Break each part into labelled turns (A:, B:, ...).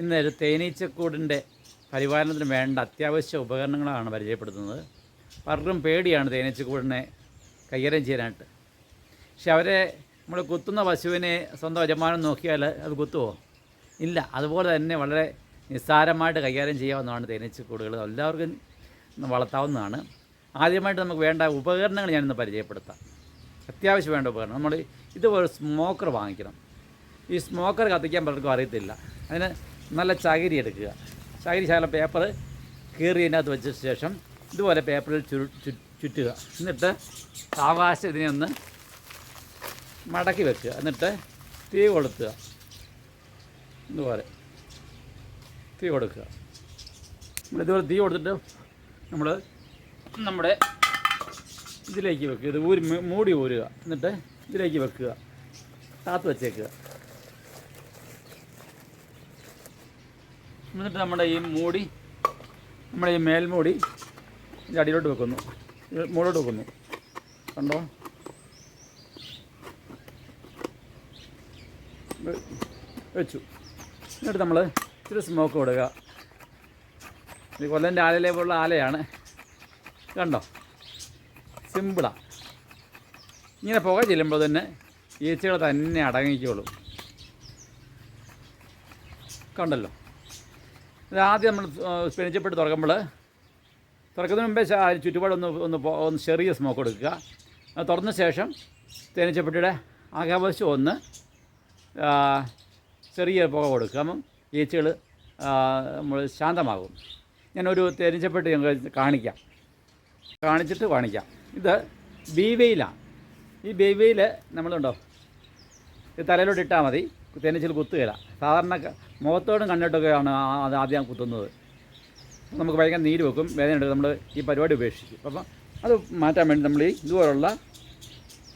A: ഇന്ന് ഒരു തേനീച്ചക്കൂടിന്റെ പരിപാലനത്തിന് വേണ്ട അത്യാവശ്യ ഉപകരണങ്ങളാണ് പരിചയപ്പെടുത്തുന്നത്. പലർക്കും പേടിയാണ് തേനീച്ചക്കൂടിനെ കൈകാര്യം ചെയ്യാനായിട്ട്. പക്ഷെ അവരെ നമ്മൾ കുത്തുന്ന പശുവിനെ സ്വന്തം യജമാനം നോക്കിയാൽ അത് കുത്തുമോ ഇല്ല അതുപോലെ തന്നെ വളരെ നിസ്സാരമായിട്ട് കൈകാര്യം ചെയ്യാവുന്നതാണ് തേനീച്ചക്കൂടുകൾ. എല്ലാവർക്കും വളർത്താവുന്നതാണ്. ആദ്യമായിട്ട് നമുക്ക് വേണ്ട ഉപകരണങ്ങൾ ഞാനിന്ന് പരിചയപ്പെടുത്താം. അത്യാവശ്യം വേണ്ട ഉപകരണം. നമ്മൾ ഇതുപോലെ സ്മോക്കർ വാങ്ങിക്കണം. ഈ സ്മോക്കർ കത്തിക്കാൻ പലർക്കും അറിയത്തില്ല. അതിന് നല്ല ചകിരി എടുക്കുക. ചകിരി ശകലം പേപ്പർ കീറിയതിനകത്ത് വെച്ച ശേഷം ഇതുപോലെ പേപ്പറിൽ ചുറ്റുക. എന്നിട്ട് സാവകാശം ഇതിനെ ഒന്ന് മടക്കി വെക്കുക. എന്നിട്ട് തീ കൊളുത്തുക. ഇതുപോലെ തീ കൊടുക്കുക. നമ്മൾ ഇതുപോലെ തീ കൊടുത്തിട്ട് നമ്മൾ നമ്മുടെ ഇതിലേക്ക് വെക്കുക. ഇത് ഊരി മൂടി ഊരുക. എന്നിട്ട് ഇതിലേക്ക് വെക്കുക. കാത്തു വെച്ചേക്കുക. എന്നിട്ട് നമ്മുടെ ഈ മൂടി നമ്മുടെ ഈ മേൽമൂടി ഇതിന്റെ അടിയിലോട്ട് വെക്കുന്നു. മൂടോട്ട് വെക്കുന്നു. കണ്ടോ? വെച്ചു. എന്നിട്ട് നമ്മൾ ഇത്തിരി സ്മോക്ക് കൊടുക്കുക. ഇത് കൊല്ലന്റെ ആലയിലെ പോലുള്ള ആലയാണ്. കണ്ടോ? സിമ്പിളാണ് ഇങ്ങനെ പുക ചെല്ലുമ്പോൾ തന്നെ ഈച്ചകൾ തന്നെ അടങ്ങിക്കോളും. കണ്ടല്ലോ? ഇത് ആദ്യം നമ്മൾ സ്പെനിച്ചപ്പെട്ട് തുറക്കുമ്പോൾ തുറക്കുന്നതിന് മുമ്പേ ചുറ്റുപാടൊന്ന് ഒന്ന് ഒന്ന് ചെറിയ സ്മോക്ക് എടുക്കുക അത് തുറന്ന ശേഷം തേനീച്ചപ്പെട്ടിയുടെ ആകാവശം ഒന്ന് ചെറിയ പുക കൊടുക്കുക. അപ്പം ഈച്ചകൾ നമ്മൾ ശാന്തമാകും. ഞാനൊരു തേനീച്ചപ്പെട്ടി ഞങ്ങൾ കാണിക്കാം. കാണിച്ചിട്ട് കാണിക്കാം. ഇത് ബീവയിലാണ്. ഈ ബീവയിൽ നമ്മളുണ്ടോ? ഇത് തലയിലോട്ട് ഇട്ടാൽ മതി. തേനീച്ചൽ കുത്തുകയില്ല. സാധാരണ മുഖത്തോടും കണ്ണിട്ടൊക്കെയാണ് അത് ആദ്യം കുത്തുന്നത്. നമുക്ക് ഭയങ്കര നീര് വെക്കും. വേദന എടുക്കും നമ്മൾ ഈ പരിപാടി ഉപേക്ഷിക്കും. അപ്പം അത് മാറ്റാൻ വേണ്ടി നമ്മൾ ഈ ഇതുപോലുള്ള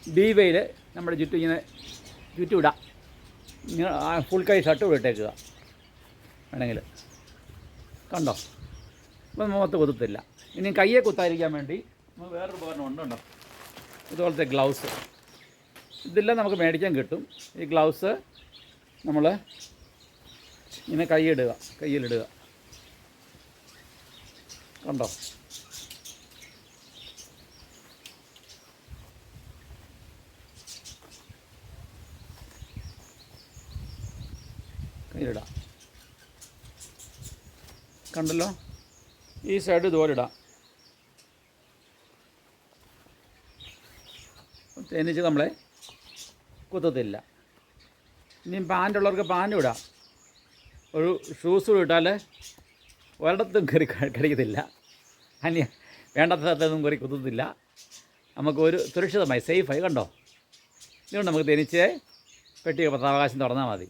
A: ബീവയിൽ നമ്മുടെ ചുറ്റും ഇങ്ങനെ ചുറ്റും ഇടാം ഇങ്ങനെ ഫുൾ കൈ ഷർട്ട് ഇട്ടേക്കുക. വേണമെങ്കിൽ. കണ്ടോ? അപ്പം മുഖത്ത് കുത്തത്തില്ല. ഇനി കയ്യെ കുത്താതിരിക്കാൻ വേണ്ടി വേറൊരു ഉപകരണം ഉണ്ടോ ഇതുപോലത്തെ ഗ്ലൗസ്. ഇതെല്ലാം നമുക്ക് മേടിക്കാൻ കിട്ടും. ഈ ഗ്ലൗസ് നമ്മൾ ഇങ്ങനെ കൈയിടുക കയ്യിലിടുക. കണ്ടോ? കയ്യിലിടാം കണ്ടല്ലോ? ഈ സൈഡ് ഇതുപോലിടാം തേനീച്ച നമ്മളെ കുത്തത്തില്ല. ഇനി പാന്റ് ഉള്ളവർക്ക് പാന്റും ഇടാം. ഒരു ഷൂസ് ഇട്ടാൽ ഒരിടത്തും കയറി കടിക്കത്തില്ല അന്യ വേണ്ടാത്ത സ്ഥലത്തൊന്നും കയറി കുത്തത്തില്ല. നമുക്ക് ഒരു സുരക്ഷിതമായി സേഫായി കണ്ടോ? ഇതുകൊണ്ട് നമുക്ക് തനിച്ച് പെട്ടി പത്രാവകാശം തുറന്നാൽ മതി.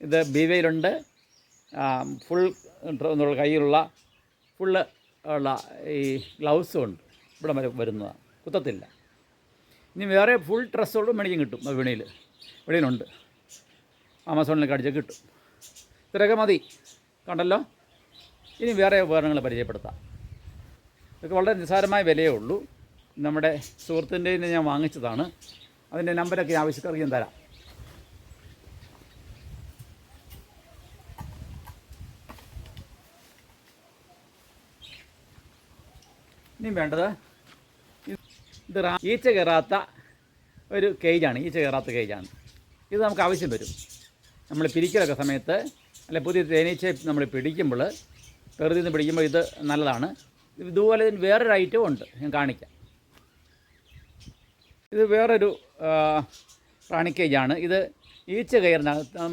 A: ഇത് ബീവയിലുണ്ട്. ഫുൾ കയ്യിലുള്ള ഫുള്ള് ഉള്ള ഈ ഗ്ലൗസും ഉണ്ട്. ഇവിടെ വരെ വരുന്നതാണ്. കുത്തത്തില്ല. ഇനി വേറെ ഫുൾ ഡ്രസ്സുകളും മേടിക്കാൻ കിട്ടും വിപണിയിൽ വിപണിയിലുണ്ട് ആമസോണിലൊക്കെ അടിച്ച് കിട്ടും. ഇത്രയൊക്കെ മതി. കണ്ടല്ലോ? ഇനി വേറെ ഉപകരണങ്ങൾ പരിചയപ്പെടുത്താം. ഇതൊക്കെ വളരെ നിസ്സാരമായ വിലയേ ഉള്ളൂ. നമ്മുടെ സുഹൃത്തിന്റെ ഞാൻ വാങ്ങിച്ചതാണ്. അതിന്റെ നമ്പരൊക്കെ ആവശ്യക്കാർക്ക് ഞാൻ തരാം. ഇനിയും വേണ്ടത്? ഇത് ഈച്ച കയറാത്ത ഒരു കേജാണ് ഈ കയറാത്ത കേജാണ് ഇത് നമുക്ക് ആവശ്യം വരും. നമ്മൾ പിരിക്കലൊക്കെ സമയത്ത് അല്ലെ പുതിയ തേനീച്ചയെ നമ്മൾ പിടിക്കുമ്പോൾ പ്രകൃതി നിന്ന് പിടിക്കുമ്പോൾ ഇത് നല്ലതാണ്. ഇതുപോലെ ഇതിന് വേറൊരു ഐറ്റവും ഉണ്ട് ഞാൻ കാണിക്കാം. ഇത് വേറൊരു റാണിക്കേജാണ് റാണി കേജാണ് ഇത് ഈച്ച കയറുന്ന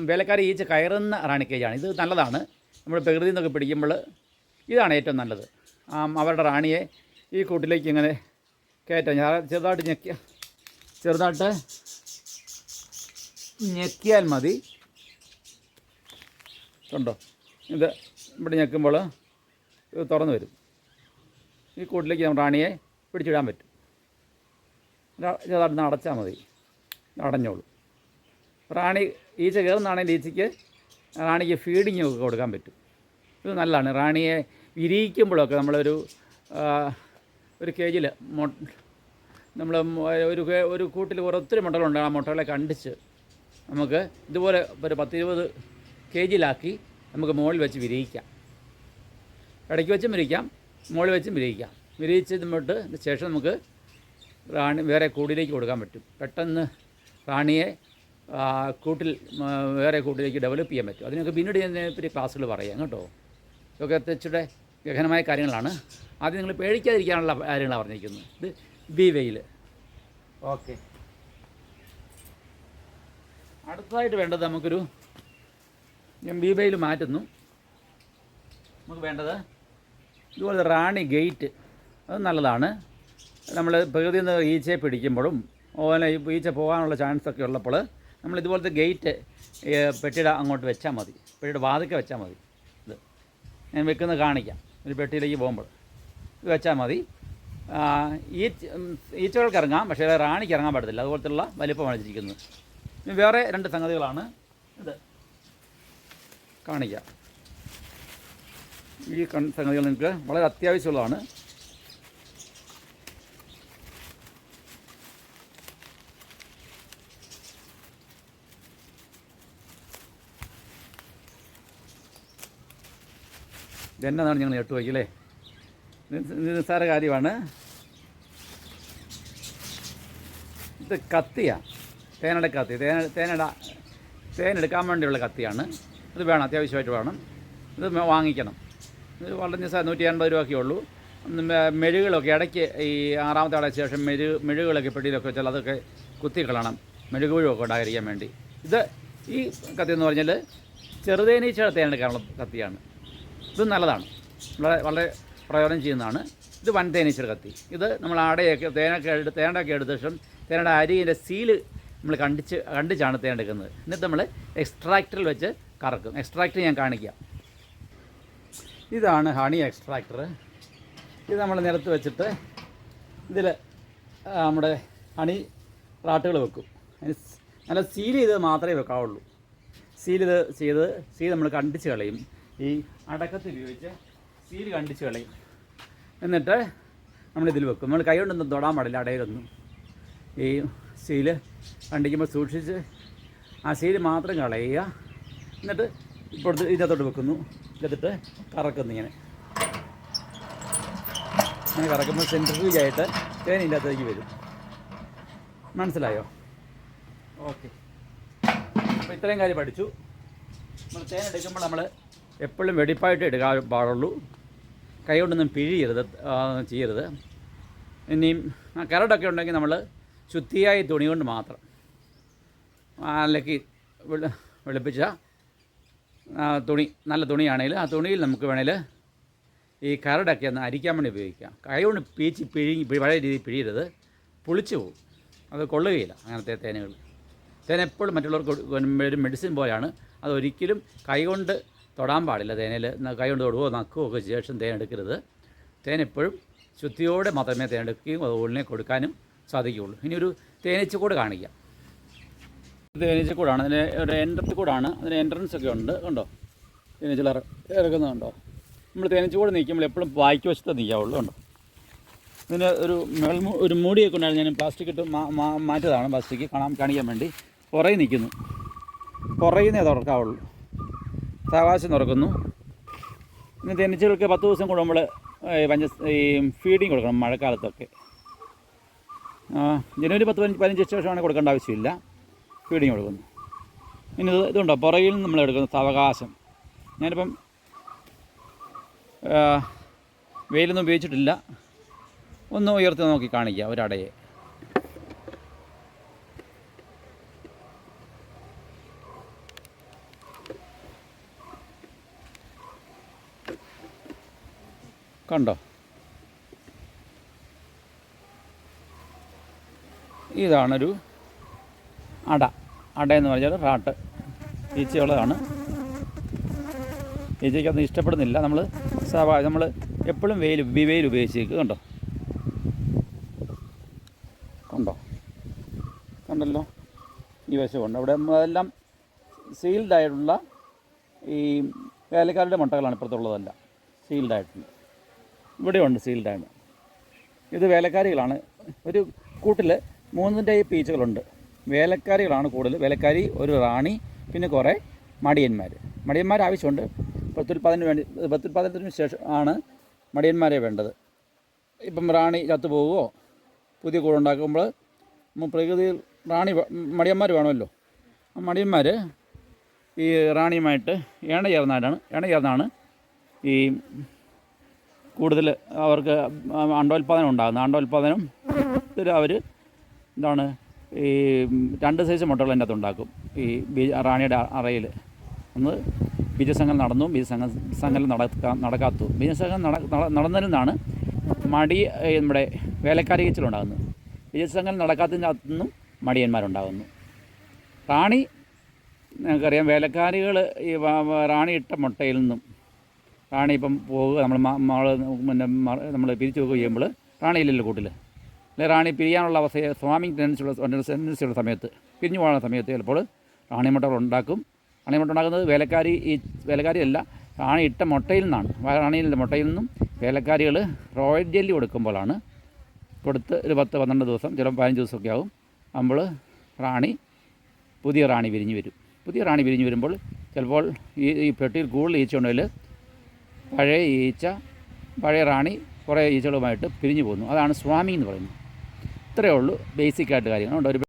A: വേലക്കാരി ഈച്ച കയറുന്ന റാണി ആണ്. ഇത് നല്ലതാണ്. നമ്മൾ പ്രകൃതിയിൽ നിന്നൊക്കെ പിടിക്കുമ്പോൾ ഇതാണ് ഏറ്റവും നല്ലത്. അവരുടെ റാണിയെ ഈ കൂട്ടിലേക്ക് ഇങ്ങനെ കയറ്റാം ചെറുതായിട്ട് ഞെക്കിയ ചെറുതായിട്ട് ഞെക്കിയാൽ മതി. കണ്ടോ? ഇത് ഇവിടെ ഞെക്കുമ്പോൾ ഇത് തുറന്നു വരും. ഈ കൂട്ടിലേക്ക് നമ്മുടെ റാണിയെ പിടിച്ചിടാൻ പറ്റും. ചെറുതായിട്ട് അടച്ചാൽ മതി. അടഞ്ഞോളൂ. റാണി ഈച്ച കയറുന്നതാണെങ്കിൽ ഈച്ചയ്ക്ക് റാണിക്ക് ഫീഡിങ് ഒക്കെ കൊടുക്കാൻ പറ്റും. ഇത് നല്ലതാണ്. റാണിയെ വിരിയിക്കുമ്പോഴൊക്കെ നമ്മളൊരു ഒരു കേജിൽ മൊ നമ്മൾ ഒരു ഒരു കൂട്ടിൽ ഒത്തിരി മുട്ടകളുണ്ട് ആ മുട്ടകളെ കണ്ടിച്ച് നമുക്ക് ഇതുപോലെ ഒരു പത്തിരുപത് കെ ജിയിലാക്കി നമുക്ക് മുകളിൽ വെച്ച് വിരിയിക്കാം. ഇടയ്ക്ക് വെച്ചും വിരിക്കാം മുകളിൽ വെച്ചും വിരിയിക്കാം. വിരിയിച്ച് മുട്ട് ശേഷം നമുക്ക് റാണി വേറെ കൂടിലേക്ക് കൊടുക്കാൻ പറ്റും. പെട്ടെന്ന് റാണിയെ കൂട്ടിൽ വേറെ കൂട്ടിലേക്ക് ഡെവലപ്പ് ചെയ്യാൻ പറ്റും. അതിനൊക്കെ പിന്നീട് ഞാൻ ഇതിനെപ്പറ്റി ക്ലാസ്സുകൾ പറയാം കേട്ടോ. ഇതൊക്കെ ഇച്ചിരി ഗഹനമായ കാര്യങ്ങളാണ്. ആദ്യം നിങ്ങൾ പേടിക്കാതിരിക്കാനുള്ള കാര്യങ്ങളാണ് പറഞ്ഞിരിക്കുന്നത്. ഇത് ബി വെയിൽ. ഓക്കെ. അടുത്തതായിട്ട് വേണ്ടത് നമുക്കൊരു ഞാൻ ബി വെയിൽ മാറ്റുന്നു. നമുക്ക് വേണ്ടത് ഇതുപോലെ റാണി ഗേറ്റ്. അത് നല്ലതാണ്. നമ്മൾ പ്രകൃതിയിൽ നിന്ന് ഈച്ചയെ പിടിക്കുമ്പോഴും ഓനെ ഈച്ച പോകാനുള്ള ചാൻസ് ഒക്കെ ഉള്ളപ്പോൾ നമ്മൾ ഇതുപോലത്തെ ഗേറ്റ് പെട്ടിയുടെ അങ്ങോട്ട് വെച്ചാൽ മതി. പെട്ടിയുടെ വാതിക്ക വെച്ചാൽ മതി. ഇത്. ഞാൻ വെക്കുന്നത് കാണിക്കാം. ഒരു പെട്ടിയിലേക്ക് പോകുമ്പോൾ. ഇത് വെച്ചാൽ മതി. ഉം, ഈച്ചകൾക്ക് ഇറങ്ങാം പക്ഷേ റാണിക്ക് ഇറങ്ങാൻ പാടത്തില്ല അതുപോലത്തുള്ള വലിപ്പമാണ് വെച്ചിരിക്കുന്നത് വേറെ രണ്ട് സംഗതികളാണ് ഇത്. കാണിക്കാം. ഈ കൺ സംഗതികൾ നിങ്ങൾക്ക് വളരെ അത്യാവശ്യമുള്ളതാണ്. ഇതെന്നതാണ് ഞങ്ങൾ എട്ട് വയ്ക്കല്ലേ നിസ്സാര കാര്യമാണ്. ഇത് കത്തിയാണ്. തേനട കത്തി. തേന തേനട തേനെടുക്കാൻ വേണ്ടിയുള്ള കത്തിയാണ്. ഇത് വേണം അത്യാവശ്യമായിട്ട് വേണം. ഇത് വാങ്ങിക്കണം. ഇത് വളരെ സാ നൂറ്റി അൻപത് രൂപയൊക്കെ ഉള്ളൂ. മെഴുകളൊക്കെ ഇടയ്ക്ക് ഈ ആറാമത്തെ ആളെ ശേഷം മെഴു മെഴുകുകളൊക്കെ പെട്ടിയിലൊക്കെ വെച്ചാൽ അതൊക്കെ കുത്തിക്കളണം മെഴുകുപുഴുവൊക്കെ ഉണ്ടായിരിക്കാൻ വേണ്ടി. ഇത് ഈ കത്തി എന്ന് പറഞ്ഞാൽ ചെറുതേനീച്ചയുടെ തേനെടുക്കാനുള്ള കത്തിയാണ്. ഇത് നല്ലതാണ്. വളരെ വളരെ പ്രയോജനം ചെയ്യുന്നതാണ്. ഇത് വൻ തേനീച്ചയുടെ കത്തി. ഇത് നമ്മൾ ആടയൊക്കെ തേനൊക്കെ എടുത്ത് തേനൊക്കെ എടുത്ത ശേഷം തേനയുടെ അരിന്റെ സീൽ നമ്മൾ കണ്ടിച്ച് കണ്ടിച്ചാണ് തേൻ എടുക്കുന്നത്. എന്നിട്ട് നമ്മൾ എക്സ്ട്രാക്ടറിൽ വെച്ച് കറക്കും. എക്സ്ട്രാക്ടർ ഞാൻ കാണിക്കാം. ഇതാണ് ഹണി എക്സ്ട്രാക്ടർ ഇത് നമ്മൾ നിരത്ത് വെച്ചിട്ട് ഇതിൽ നമ്മുടെ ഹണി റാട്ടുകൾ വെക്കും. നല്ല സീൽ ചെയ്ത് മാത്രമേ വെക്കാവുള്ളൂ. സീൽ ഇത് ചെയ്ത് സീൽ നമ്മൾ കണ്ടിച്ച് കളയും. ഈ അടക്കത്ത് ഉപയോഗിച്ച് സീൽ കണ്ടിച്ച് കളയും. എന്നിട്ട് നമ്മളിതിൽ വെക്കും. നമ്മൾ കൈ കൊണ്ടൊന്നും തൊടാൻ പാടില്ല അടയിലൊന്നും. ഈ സീൽ കണ്ടിക്കുമ്പോൾ സൂക്ഷിച്ച് ആ സീൽ മാത്രം കളയുക. എന്നിട്ട് ഇപ്പോഴത്തെ ഇതിനകത്തോട്ട് വെക്കുന്നു. ഇതിട്ട് കറക്കുന്നു ഇങ്ങനെ. അങ്ങനെ കറക്കുമ്പോൾ സെൻട്രിഫ്യൂജായിട്ട് തേൻ ഇതിനകത്തേക്ക് വരും. മനസ്സിലായോ? ഓക്കെ. അപ്പോൾ ഇത്രയും കാര്യം പഠിച്ചു. നമ്മൾ തേൻ എടുക്കുമ്പോൾ നമ്മൾ എപ്പോഴും വെടിപ്പായിട്ട് എടുക്കാൻ പാടുള്ളൂ. കൈ കൊണ്ടൊന്നും പിഴിയരുത് ചെയ്യരുത്. ഇനിയും ആ കരടൊക്കെ ഉണ്ടെങ്കിൽ നമ്മൾ ശുദ്ധിയായ തുണി കൊണ്ട് മാത്രം. വെളു വെളുപ്പിച്ച തുണി നല്ല തുണിയാണെങ്കിൽ ആ തുണിയിൽ നമുക്ക് വേണേൽ ഈ കരടൊക്കെ ഒന്ന് അരിക്കാൻ വേണ്ടി ഉപയോഗിക്കാം. കൈ കൊണ്ട് പീച്ച് പിഴിഞ്ഞ് പഴയ രീതിയിൽ പിഴിയരുത്. പുളിച്ചു പോകും. അത് കൊള്ളുകയില്ല അങ്ങനത്തെ തേനുകൾ. തേൻ എപ്പോഴും മറ്റുള്ളവർക്ക് ഒരു മെഡിസിൻ പോലെയാണ്. അതൊരിക്കലും കൈകൊണ്ട് തൊടാൻ പാടില്ല തേനിൽ. കൈ കൊണ്ട് തൊടുകയോ നക്കുകയോ ഒക്കെ ശേഷം തേൻ എടുക്കരുത്. തേൻ എപ്പോഴും ശുദ്ധിയോടെ മാത്രമേ തേൻ എടുക്കുകയും അത് ഉള്ളിനെ കൊടുക്കാനും സാധിക്കുകയുള്ളൂ. ഇനി ഒരു തേനീച്ചക്കൂട് കാണിക്കാം. ഇത് തേനീച്ചക്കൂടാണ്. അതിന് ഒരു എൻട്രൻസ് കൂടാണ്. അതിന് എൻട്രൻസ് ഒക്കെ ഉണ്ട്. കണ്ടോ? തേനീച്ചകൾ ഇറക്കുന്നുണ്ടോ നമ്മൾ തേനീച്ചക്കൂട് നിൽക്കുമ്പോൾ എപ്പോഴും വായിക്ക് വശത്ത് നിൽക്കാവുള്ളൂ കണ്ടോ? ഇതിന് ഒരു മേൽമു ഒരു മൂടിയൊക്കെ ഉണ്ടായിരുന്നു. ഞാൻ പ്ലാസ്റ്റിക് ഇട്ട് മാറ്റതാണ് പ്ലാസ്റ്റിക് കാണാൻ കാണിക്കാൻ വേണ്ടി. പുറകെ നിൽക്കുന്നു. പുറയുന്നേ തുറക്കാവുള്ളൂ. സാവകാശം തുറക്കുന്നു. ഇന്ന് തേനീച്ചകൾക്ക് പത്ത് ദിവസം കൂടുമ്പോൾ പഞ്ച ഈ ഫീഡിങ് കൊടുക്കണം മഴക്കാലത്തൊക്കെ. ജനുവരി പത്ത് പതിനഞ്ച് പതിനഞ്ച് ശേഷമാണ് കൊടുക്കേണ്ട ആവശ്യമില്ല. ഫീഡിങ് കൊടുക്കുന്നു. ഇനി ഇത് ഇതുണ്ടോ? പുറകിൽ നമ്മൾ എടുക്കുന്നു സാവകാശം. ഞാനിപ്പം വെയിലൊന്നും ഉപയോഗിച്ചിട്ടില്ല. ഒന്ന് ഉയർത്തി നോക്കി കാണിക്കുക ഒരടയെ. കണ്ടോ? ഇതാണൊരു അട. അട എന്ന് പറഞ്ഞാൽ റാട്ട്. ഈച്ചയുള്ളതാണ്. ഈച്ചയ്ക്കൊന്നും ഇഷ്ടപ്പെടുന്നില്ല. നമ്മൾ സ്വാഭാവിക നമ്മൾ എപ്പോഴും വെയിൽ വെയിൽ ഉപയോഗിച്ചേക്ക്. കണ്ടോ? കണ്ടോ? കണ്ടല്ലോ? ഈ വശമുണ്ട്. അവിടെ അതെല്ലാം സീൽഡ് ആയിട്ടുള്ള ഈ വേലക്കാരുടെ മുട്ടകളാണ് ഇപ്പുറത്തുള്ളതല്ല. സീൽഡ് ആയിട്ടുള്ള ഇവിടെയുണ്ട് സീൽഡ് ആയിട്ട്. ഇത് വേലക്കാരികളാണ്. ഒരു കൂട്ടിൽ മൂന്ന് ടൈപ്പ് ഈച്ചകളുണ്ട് വേലക്കാരികളാണ് കൂടുതൽ. വേലക്കാരി ഒരു റാണി പിന്നെ കുറേ മടിയന്മാർ മടിയന്മാർ ആവശ്യമുണ്ട്. പ്രത്യുൽപാദനത്തിന് വേണ്ടി പ്രത്യുൽപാദനത്തിന് ശേഷം ആണ് മടിയന്മാരെ വേണ്ടത്. ഇപ്പം റാണി ചത്തുപോകുമോ പുതിയ കൂടുണ്ടാക്കുമ്പോൾ പ്രകൃതിയിൽ റാണി മടിയന്മാർ വേണമല്ലോ. ആ മടിയന്മാർ ഈ റാണിയുമായിട്ട് എണ ചേർന്നാലാണ് എണ ചേർന്നാണ് ഈ കൂടുതൽ അവർക്ക് അണ്ടോൽപാദനം ഉണ്ടാകുന്നത്. അണ്ടോൽപാദനം അവർ എന്താണ് ഈ രണ്ട് സൈസ് മുട്ടകൾ അതിന്റെ അകത്ത് ഉണ്ടാക്കും ഈ ബീജ റാണിയുടെ അറയിൽ. ഒന്ന് ബീജസംഘം നടന്നു. ബീജസംഘം സംഘം നടക്കാ നടക്കാത്തു. ബീജസംഘം നട മടി നമ്മുടെ വേലക്കാരി കച്ചിലുണ്ടാകുന്നത് ബീജസംഘം നടക്കാത്തതിന്റെ അകത്തുനിന്നും മടിയന്മാരുണ്ടാകുന്നു. റാണി നിങ്ങൾക്കറിയാം വേലക്കാരികൾ ഈ റാണി ഇട്ട മുട്ടയിൽ നിന്നും റാണി ഇപ്പം പോകുക നമ്മൾ മകൾ പിന്നെ നമ്മൾ പിരിച്ചു പോകുക ചെയ്യുമ്പോൾ റാണിയില്ലല്ലോ കൂട്ടിൽ. റാണി പിരിയാനുള്ള അവസ്ഥയെ സ്വാമിങ് ടെൻഡൻസിയുള്ള ടെൻഡൻസിയുള്ള സമയത്ത് പിരിഞ്ഞു പോകുന്ന സമയത്ത് ചിലപ്പോൾ റാണിമുട്ടകൾ ഉണ്ടാക്കും. റാണിമുട്ട ഉണ്ടാക്കുന്നത് വേലക്കാരി ഈ വേലക്കാരിയല്ല റാണി ഇട്ട മുട്ടയിൽ നിന്നാണ്. റാണിയിലെ മുട്ടയിൽ നിന്നും വേലക്കാരികൾ റോയൽ ജെല്ലി കൊടുക്കുമ്പോഴാണ് കൊടുത്ത് ഒരു പത്ത് പന്ത്രണ്ട് ദിവസം ചിലപ്പോൾ പതിനഞ്ച് ദിവസമൊക്കെ ആകും നമ്മൾ റാണി പുതിയ റാണി വിരിഞ്ഞ് വരും. പുതിയ റാണി വിരിഞ്ഞ് വരുമ്പോൾ ചിലപ്പോൾ ഈ ഈ പെട്ടിയിൽ കൂടുതൽ ഈച്ച ഉണ്ടെങ്കിൽ പഴയ ഈച്ച പഴയ റാണി കുറേ ഈച്ചകളുമായിട്ട് പിരിഞ്ഞു പോകുന്നു. അതാണ് സ്വാമി എന്ന് പറയുന്നത്. ഇത്രയേ ഉള്ളൂ. ബേസിക്കായിട്ട് കാര്യങ്ങൾ. ഉണ്ട് ഒരു